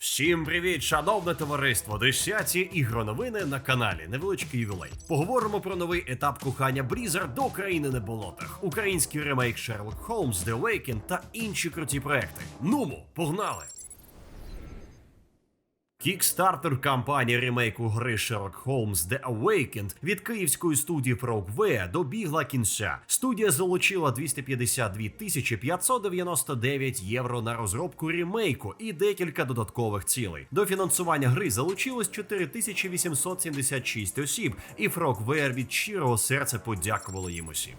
Всім привіт, шановне товариство! Десяті ігроновини на каналі. Невеличкий ювілей. Поговоримо про новий етап кохання Брізер до країни на болотах, український ремейк Шерлок Холмс, The Awakened та інші круті проекти. Нумо, погнали! Кікстартер кампанії ремейку гри Sherlock Holmes The Awakened від київської студії Frogware добігла кінця. Студія залучила 252 тисячі 599 євро на розробку ремейку і декілька додаткових цілей. До фінансування гри залучилось 4876 осіб, і Frogware від щирого серця подякували їм усім.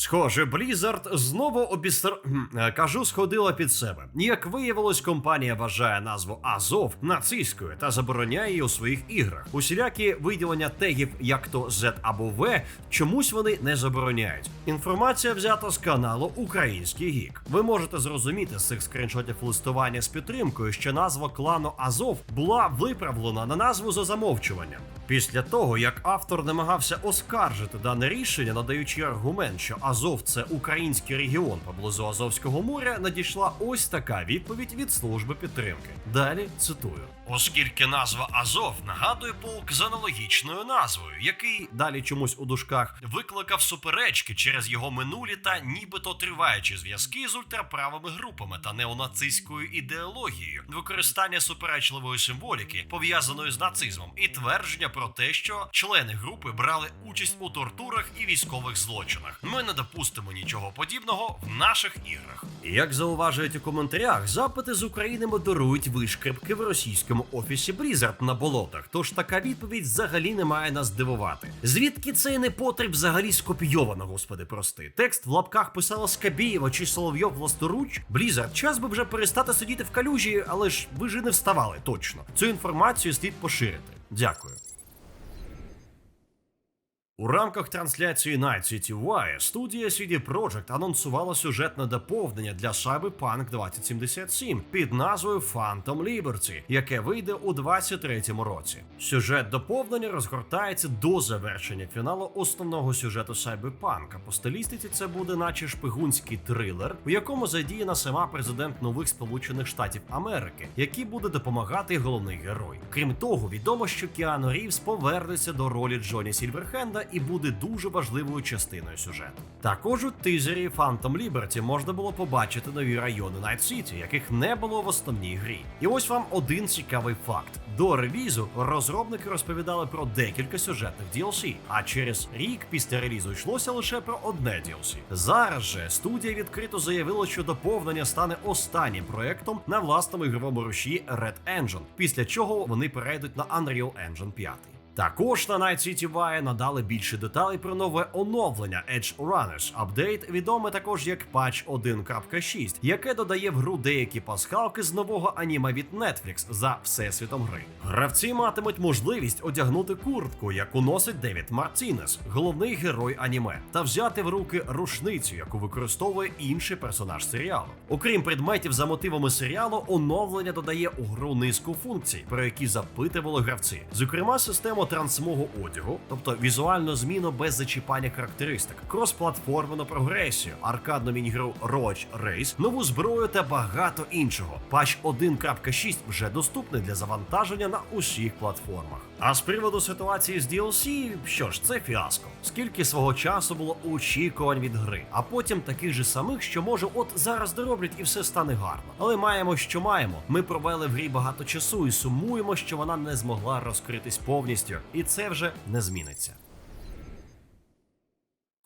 Схоже, Blizzard знову обістр... Е, кажу, сходила під себе. Як виявилось, компанія вважає назву Азов нацистською та забороняє її у своїх іграх. Усілякі виділення тегів, як то Z або V, чомусь вони не забороняють. Інформація взята з каналу Український Гік. Ви можете зрозуміти з цих скріншотів листування з підтримкою, що назва клану Азов була виправлена на назву за замовчуванням. Після того, як автор намагався оскаржити дане рішення, надаючи аргумент, що Азов це український регіон поблизу Азовського моря, надійшла ось така відповідь від служби підтримки. Далі цитую: оскільки назва Азов нагадує полк з аналогічною назвою, який далі чомусь у дужках викликав суперечки через його минулі та нібито триваючі зв'язки з ультраправими групами та неонацистською ідеологією, використання суперечливої символіки, пов'язаної з нацизмом, і твердження про те, що члени групи брали участь у тортурах і військових злочинах. Ми не допустимо нічого подібного в наших іграх. Як зауважують у коментарях, запити з України модерують вишкрипки в російському офісі Blizzard на болотах. Тож така відповідь взагалі не має нас дивувати. Звідки цей непотріб взагалі скопійовано, господи, прости. Текст в лапках писала Скабієва чи Соловйов власноруч. Blizzard, час би вже перестати сидіти в калюжі, але ж ви ж і не вставали точно. Цю інформацію слід поширити. Дякую. У рамках трансляції Night City Wire студія CD Projekt анонсувала сюжетне доповнення для Cyberpunk 2077 під назвою Phantom Liberty, яке вийде у 2023 році. Сюжет доповнення розгортається до завершення фіналу основного сюжету Cyberpunk. По стилістиці це буде наче шпигунський трилер, у якому задіяна сама президент нових Сполучених Штатів Америки, який буде допомагати головний герой. Крім того, відомо, що Кіану Рівз повернеться до ролі Джоні Сільверхенда і буде дуже важливою частиною сюжету. Також у тизері Phantom Liberty можна було побачити нові райони Night City, яких не було в основній грі. І ось вам один цікавий факт: до релізу розробники розповідали про декілька сюжетних DLC, а через рік після релізу йшлося лише про одне DLC. Зараз же студія відкрито заявила, що доповнення стане останнім проектом на власному ігровому руші Red Engine, після чого вони перейдуть на Unreal Engine 5. Також на Night City Wire надали більше деталей про нове оновлення Edge Runners. Апдейт відомий також як Patch 1.6, яке додає в гру деякі пасхалки з нового аніме від Netflix за всесвітом гри. Гравці матимуть можливість одягнути куртку, яку носить Девід Мартінес, головний герой аніме, та взяти в руки рушницю, яку використовує інший персонаж серіалу. Окрім предметів за мотивами серіалу, оновлення додає у гру низку функцій, про які запитували гравці, зокрема систему трансмогу одягу, тобто візуальну зміну без зачіпання характеристик, крос-платформену прогресію, аркадну мінігру Roach Race, нову зброю та багато іншого. Патч 1.6 вже доступний для завантаження на усіх платформах. А з приводу ситуації з DLC, що ж, це фіаско. Скільки свого часу було очікувань від гри, а потім таких же самих, що може, от зараз дороблять і все стане гарно. Але маємо, що маємо. Ми провели в грі багато часу і сумуємо, що вона не змогла розкритись повністю, і це вже не зміниться.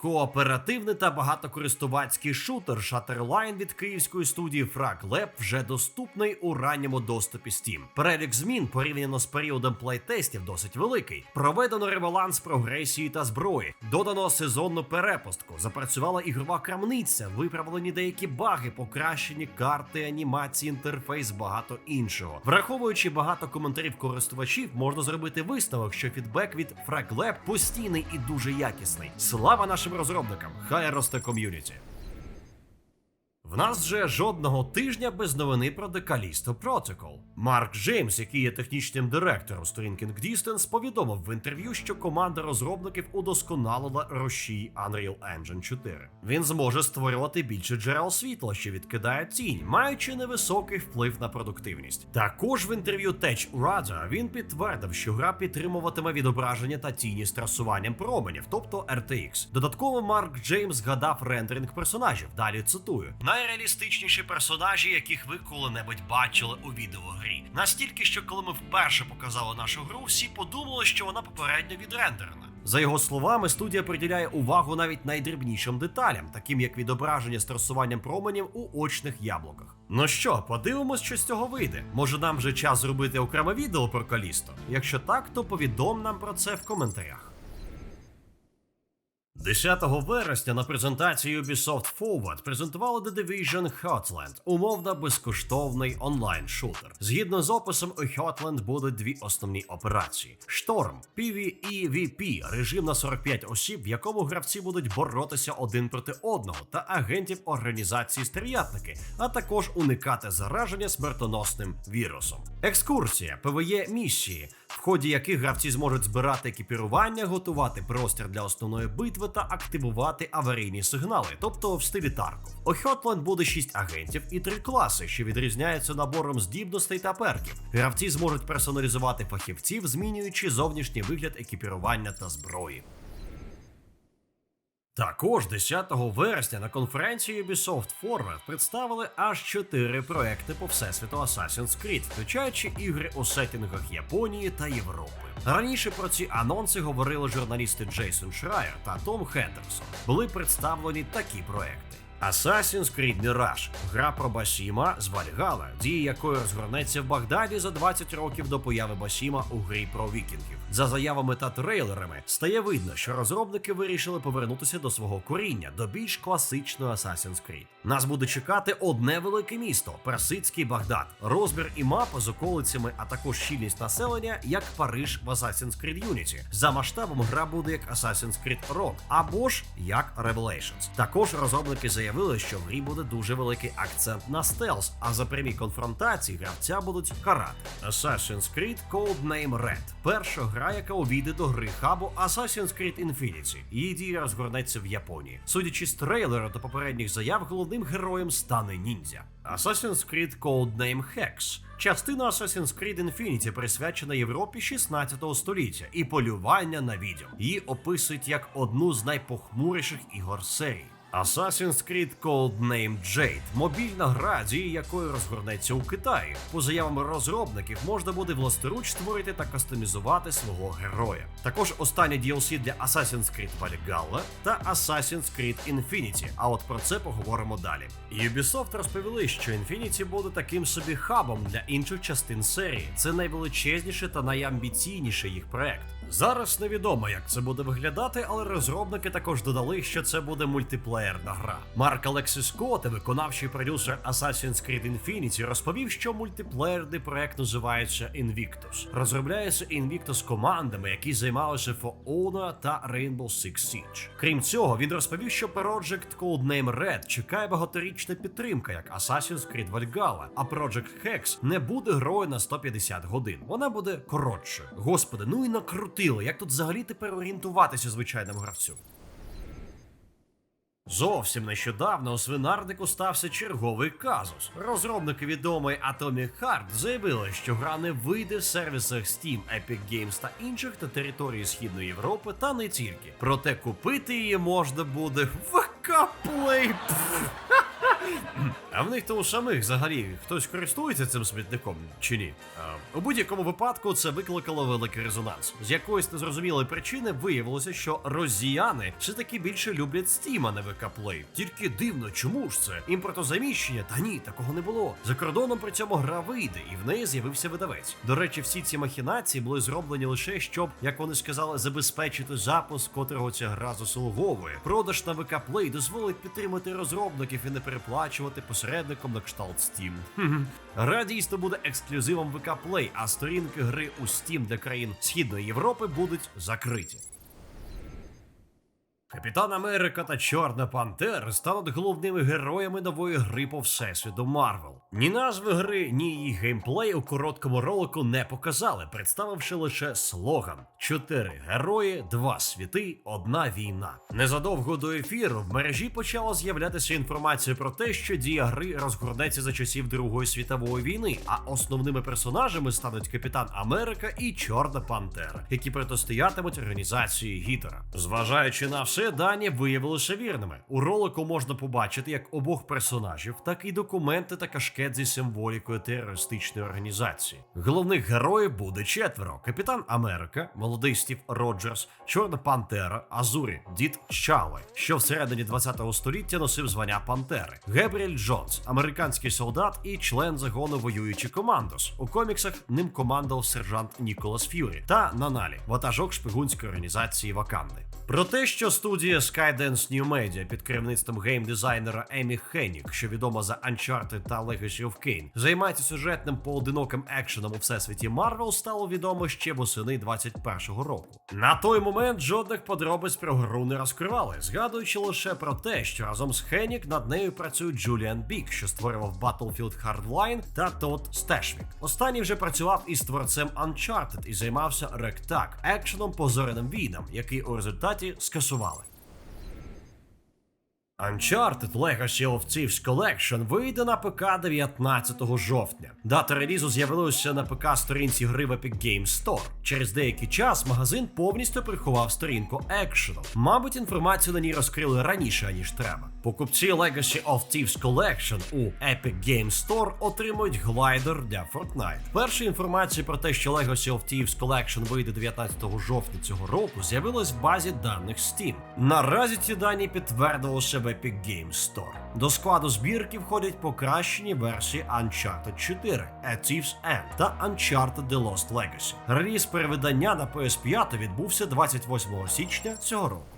Кооперативний та багатокористувацький шутер Shutterline від київської студії Frag вже доступний у ранньому доступі Steam. Перелік змін порівняно з періодом плейтестів досить великий. Проведено ребаланс прогресії та зброї, додано сезонну перепустку, запрацювала ігрова крамниця, виправлені деякі баги, покращені карти, анімації, інтерфейс, багато іншого. Враховуючи багато коментарів користувачів, можна зробити висновок, що фідбек від Frag постійний і дуже якісний. Слава нашим розробникам! Хай росте ком'юніті! В нас же жодного тижня без новини про Callisto Protocol. Марк Джеймс, який є технічним директором Striking Distance, повідомив в інтерв'ю, що команда розробників удосконалила розшій Unreal Engine 4. Він зможе створювати більше джерел світла, що відкидає тінь, маючи невисокий вплив на продуктивність. Також в інтерв'ю Tech Rada він підтвердив, що гра підтримуватиме відображення та тіні з трасуванням променів, тобто RTX. Додатково Марк Джеймс згадав рендеринг персонажів. Далі цитую: найреалістичніші персонажі, яких ви коли-небудь бачили у відеогрі. Настільки, що коли ми вперше показали нашу гру, всі подумали, що вона попередньо відрендерена. За його словами, студія приділяє увагу навіть найдрібнішим деталям, таким як відображення з трасуванням променів у очних яблуках. Ну що, подивимось, що з цього вийде. Може, нам вже час зробити окреме відео про Калісто? Якщо так, то повідом нам про це в коментарях. 10 вересня на презентації Ubisoft Forward презентували The Division Heartland, умовно безкоштовний онлайн-шутер. Згідно з описом, у Heartland будуть дві основні операції: Шторм, PvE-VP, режим на 45 осіб, в якому гравці будуть боротися один проти одного, та агентів організації стерв'ятники, а також уникати зараження смертоносним вірусом. Екскурсія, PvE місії, в ході яких гравці зможуть збирати екіпірування, готувати простір для основної битви та активувати аварійні сигнали, тобто в стилі Тарков. У Хьотланд буде 6 агентів і 3 класи, що відрізняються набором здібностей та перків. Гравці зможуть персоналізувати фахівців, змінюючи зовнішній вигляд екіпірування та зброї. Також 10 вересня на конференції Ubisoft Forward представили аж 4 проекти по всесвіту Assassin's Creed, включаючи ігри у сеттингах Японії та Європи. Раніше про ці анонси говорили журналісти Джейсон Шрайер та Том Хендерсон. Були представлені такі проекти. Assassin's Creed Mirage – гра про Басіма з Вальгала, дія якої розгорнеться в Багдаді за 20 років до появи Басіма у грі про вікінгів. За заявами та трейлерами стає видно, що розробники вирішили повернутися до свого коріння, до більш класичного Assassin's Creed. Нас буде чекати одне велике місто персидський Багдад, розбір і мапа з околицями, а також щільність населення, як Париж в Assassin's Creed Unity. За масштабом гра буде як Assassin's Creed Rogue, або ж як Revelations. Також розробники заявили, що в грі буде дуже великий акцент на стелс, а за прямі конфронтації гравця будуть карати. Assassin's Creed Codename Red – перша гра, яка увійде до гри хабу Assassin's Creed Infinity. Її дія розгорнеться в Японії. Судячи з трейлера та попередніх заяв, головним героєм стане ніндзя. Assassin's Creed Codename Hex – частина Assassin's Creed Infinity присвячена Європі 16 століття і полювання на відьом. Її описують як одну з найпохмуріших ігор серії. Assassin's Creed Codename Jade – мобільна гра, дії якої розгорнеться у Китаї. По заявам розробників можна буде власноруч створити та кастомізувати свого героя. Також останнє DLC для Assassin's Creed Valhalla та Assassin's Creed Infinity, А от про це поговоримо далі. Ubisoft розповіли, що Infinity буде таким собі хабом для інших частин серії. Це найвеличезніший та найамбіційніший їх проект. Зараз невідомо, як це буде виглядати, але розробники також додали, що це буде мультиплеєрна гра. Марк Алексіс Скотт, виконавчий продюсер Assassin's Creed Infinity, розповів, що мультиплеєрний проект називається Invictus. Розробляється Invictus командами, які займалися For Honor та Rainbow Six Siege. Крім цього, він розповів, що Project Codename Red чекає багаторічна підтримка, як Assassin's Creed Valhalla, а Project Hex не буде грою на 150 годин. Вона буде коротшою. Господи, ну і накрутили. Як тут взагалі тепер орієнтуватися звичайному гравцю? Зовсім нещодавно у свинарнику стався черговий казус. Розробники відомої Atomic Heart заявили, що гра не вийде в сервісах Steam, Epic Games та інших на території Східної Європи та не тільки. Проте купити її можна буде в Play. А в них то у самих взагалі хтось користується цим смітником чи ні? А, у будь-якому випадку це викликало великий резонанс. З якоїсь незрозумілої причини виявилося, що росіяни все таки більше люблять Steam, а не VK Play. Тільки дивно, чому ж це? Імпортозаміщення? Та ні, такого не було. За кордоном при цьому гра вийде, і в неї з'явився видавець. До речі, всі ці махінації були зроблені лише щоб, як вони сказали, забезпечити запуск, котрого ця гра заслуговує. Продаж на Play дозволить підтримати розробників і не переплачувати посередником на кшталт Steam. Гра дійсно буде ексклюзивом VK Play, а сторінки гри у Steam для країн Східної Європи будуть закриті. Капітан Америка та Чорна Пантера стануть головними героями нової гри по всесвіту Марвел. Ні назви гри, ні її геймплей у короткому ролику не показали, представивши лише слоган: чотири герої, два світи, одна війна. Незадовго до ефіру в мережі почала з'являтися інформація про те, що дія гри розгорнеться за часів Другої світової війни, а основними персонажами стануть Капітан Америка і Чорна Пантера, які протистоятимуть організації Гітлера. Зважаючи на все, дані виявилися вірними. У ролику можна побачити як обох персонажів, так і документи та кашкет зі символікою терористичної організації. Головних героїв буде четверо: Капітан Америка, молодий Стів Роджерс, Чорна Пантера, Азурі, Дід Чале, що всередині 20-го століття носив звання Пантери, Гебріель Джонс, американський солдат і член загону воюючий командос. У коміксах ним командував сержант Ніколас Ф'юрі та Наналі, ватажок шпигунської організації Ваканди. Про те, що студія Skydance New Media під керівництвом геймдизайнера Емі Хеннік, що відома за Uncharted та Legacy of Kain, займається сюжетним поодиноким екшеном у всесвіті Марвел, стало відомо ще восени 21-го року. На той момент жодних подробиць про гру не розкривали, згадуючи лише про те, що разом з Хеннік над нею працюють Джуліан Бік, що створював Battlefield Hardline, та Тодд Стешвік. Останній вже працював із творцем Uncharted і займався ректак екшеном по зоряним війнам, який у результаті скасували. Uncharted Legacy of Thieves Collection вийде на ПК 19 жовтня. Дата релізу з'явилася на ПК сторінці гри в Epic Games Store. Через деякий час магазин повністю приховав сторінку екшену. Мабуть, інформацію на ній розкрили раніше, ніж треба. Покупці Legacy of Thieves Collection у Epic Games Store отримують глайдер для Fortnite. Перша інформація про те, що Legacy of Thieves Collection вийде 19 жовтня цього року, з'явилась в базі даних Steam. Наразі ці дані підтвердилося в Epic Games Store. До складу збірки входять покращені версії Uncharted 4, A Thief's End та Uncharted The Lost Legacy. Реліз перевидання на PS5 відбувся 28 січня цього року.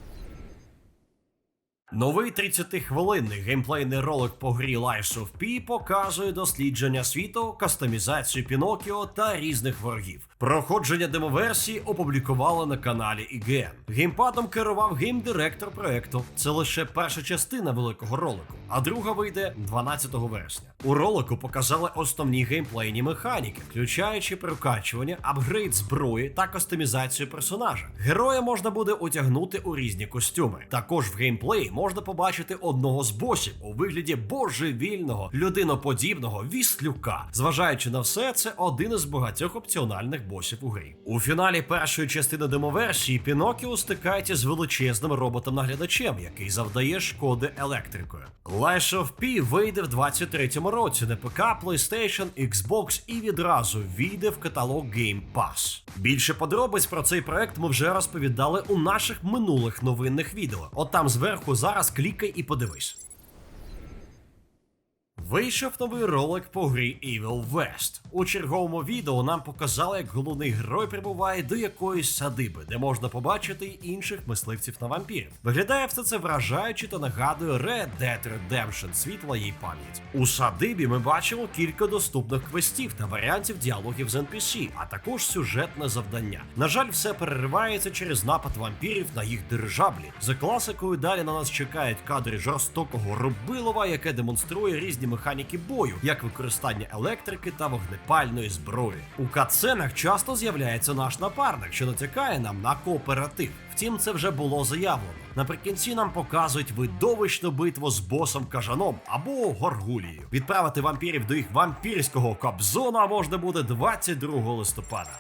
Новий 30-хвилинний геймплейний ролик по грі Lies of P показує дослідження світу, кастомізацію Пінокіо та різних ворогів. Проходження демоверсії опублікували на каналі IGN. Геймпадом керував геймдиректор проекту. Це лише перша частина великого ролику, а друга вийде 12 вересня. У ролику показали основні геймплейні механіки, включаючи прокачування, апгрейд зброї та кастомізацію персонажа. Героя можна буде одягнути у різні костюми. Також в геймплеї можна побачити одного з босів у вигляді божевільного людиноподібного віслюка. Зважаючи на все, це один із багатьох опціональних босів у грі. У фіналі першої частини демоверсії Пінокіо стикається з величезним роботом-наглядачем, який завдає шкоди електрикою. Lies of P вийде в 23-му році на ПК, PlayStation, Xbox і відразу війде в каталог Game Pass. Більше подробиць про цей проект ми вже розповідали у наших минулих новинних відео. От там зверху зараз клікай і подивись. Вийшов новий ролик по грі Evil West. У черговому відео нам показали, як головний герой прибуває до якоїсь садиби, де можна побачити й інших мисливців на вампірів. Виглядає все це вражаюче та нагадує Red Dead Redemption світла їй пам'ять. У садибі ми бачимо кілька доступних квестів та варіантів діалогів з NPC, а також сюжетне завдання. На жаль, все переривається через напад вампірів на їх дирижаблі. За класикою далі на нас чекають кадри жорстокого рубилова, яке демонструє різні механіки бою, як використання електрики та вогнепальної зброї. У катсценах часто з'являється наш напарник, що натякає нам на кооператив. Втім, це вже було заявлено. Наприкінці нам показують видовищну битву з босом кажаном або горгулією. Відправити вампірів до їх вампірського кобзона можна буде 22 листопада.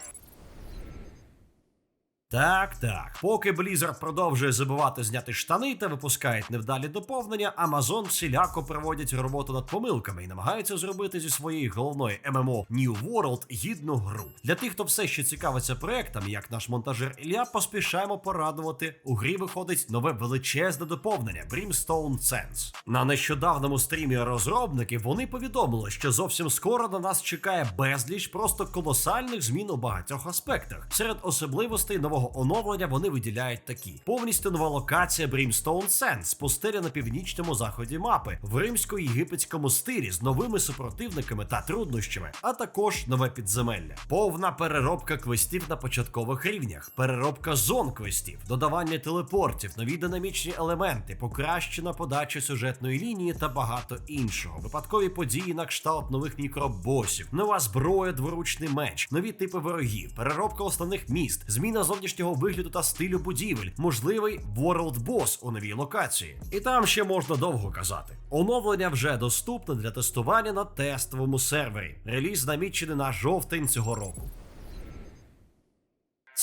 Так, так. Поки Blizzard продовжує забувати зняти штани та випускають невдалі доповнення, Amazon всіляко проводять роботу над помилками і намагаються зробити зі своєї головної ММО New World гідну гру. Для тих, хто все ще цікавиться проектом, як наш монтажер Ілля, поспішаємо порадувати. У грі виходить нове величезне доповнення Brimstone Sense. На нещодавному стрімі розробників вони повідомили, що зовсім скоро на нас чекає безліч просто колосальних змін у багатьох аспектах. Серед особливостей нового нового оновлення вони виділяють такі: повністю нова локація Brimstone Sands, пустеля на північному заході мапи, в римсько-єгипетському стилі з новими супротивниками та труднощами, а також нове підземелля, повна переробка квестів на початкових рівнях, переробка зон квестів, додавання телепортів, нові динамічні елементи, покращена подача сюжетної лінії та багато іншого. Випадкові події на кшталт нових мікробосів, нова зброя, дворучний меч, нові типи ворогів, переробка основних міст, зміна зовнішнього вигляду та стилю будівель, можливий World Boss у новій локації. І там ще можна довго казати. Оновлення вже доступне для тестування на тестовому сервері. Реліз намічений на жовтень цього року.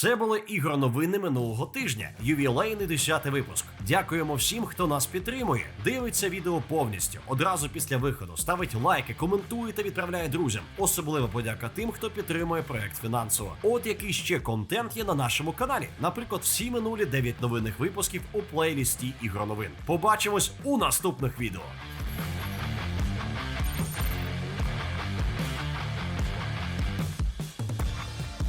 Це були ігроновини минулого тижня. Ювілейний 10 випуск. Дякуємо всім, хто нас підтримує. Дивиться відео повністю одразу після виходу. Ставить лайки, коментує та відправляє друзям. Особлива подяка тим, хто підтримує проект фінансово. От який ще контент є на нашому каналі. Наприклад, всі минулі 9 новинних випусків у плейлісті ігроновин. Побачимось у наступних відео.